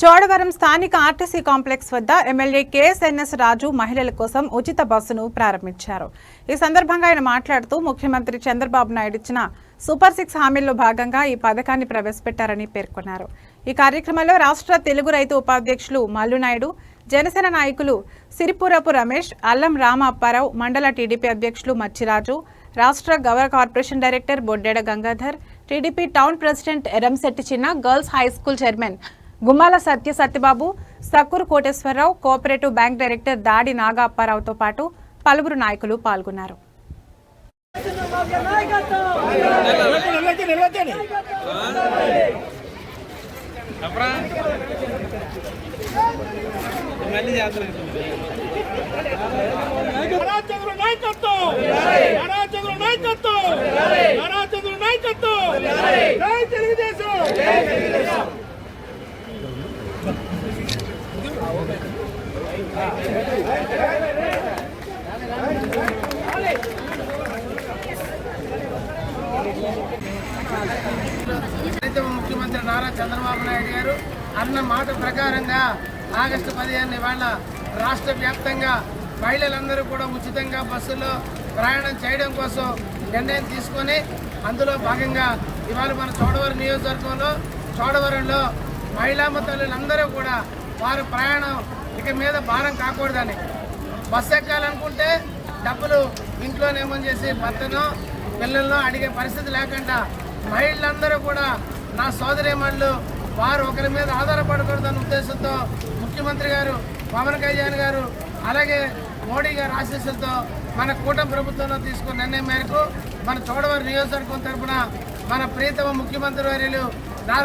చోడవరం స్థానిక RTC complex వద్ద MLA KSNS Raju మహిళల కోసం ఉచిత బస్సును ప్రారంభించారు. ఈ సందర్భంగా ఆయన మాట్లాడుతూ ముఖ్యమంత్రి చంద్రబాబు నాయుడు ఇచ్చిన సూపర్ సిక్స్ హామీల్లో భాగంగా ఈ పథకాన్ని ప్రవేశపెట్టారని పేర్కొన్నారు. ఈ కార్యక్రమంలో రాష్ట్ర తెలుగు రైతు ఉపాధ్యక్షులు మల్లునాయుడు జనసేన నాయకులు సిరిపురపు రమేష్ అల్లం రామ అప్పారావు మండల టీడీపీ అధ్యక్షులు మచ్చిరాజు రాష్ట్ర గౌరవ corporation director Boddeda Gangadhar TDP town president Eramsetti చిన్న girls high school chairman Gummala Satya Satyababu Sakkuru Koteswararao cooperative bank director Dadi Naga అప్పారావుతో పాటు పలువురు నాయకులు పాల్గొన్నారు. నాయకత్వం నాయకత్వం అరాచకుల నాయకత్వం జై తెలుగుదేశం ప్రీతమ ముఖ్యమంత్రి నారా చంద్రబాబు నాయుడు గారు అన్న మాట ప్రకారంగా ఆగస్టు పదిహేను ఇవాళ రాష్ట్ర వ్యాప్తంగా మహిళలందరూ కూడా ఉచితంగా బస్సుల్లో ప్రయాణం చేయడం కోసం నిర్ణయం తీసుకొని అందులో భాగంగా ఇవాళ మన చోడవరం నియోజకవర్గంలో చోడవరంలో మహిళా తల్లులందరూ కూడా వారు ప్రయాణం ఇక మీద భారం కాకూడదని. బస్సు ఎక్కాలనుకుంటే డబ్బులు ఇంట్లోనేమో చేసి భర్తను పిల్లల్లో అడిగే పరిస్థితి లేకుండా మహిళలందరూ కూడా నా సోదరిమణులు వారు ఒకరి మీద ఆధారపడకూడదన్న ఉద్దేశంతో ముఖ్యమంత్రి గారు పవన్ కళ్యాణ్ గారు అలాగే మోడీ గారి ఆశీస్సులతో మన కూటమి ప్రభుత్వంలో తీసుకున్న నిర్ణయం మేరకు మన చోడవరం నియోజకవర్గం తరపున మన ప్రీతమ ముఖ్యమంత్రి వర్యులు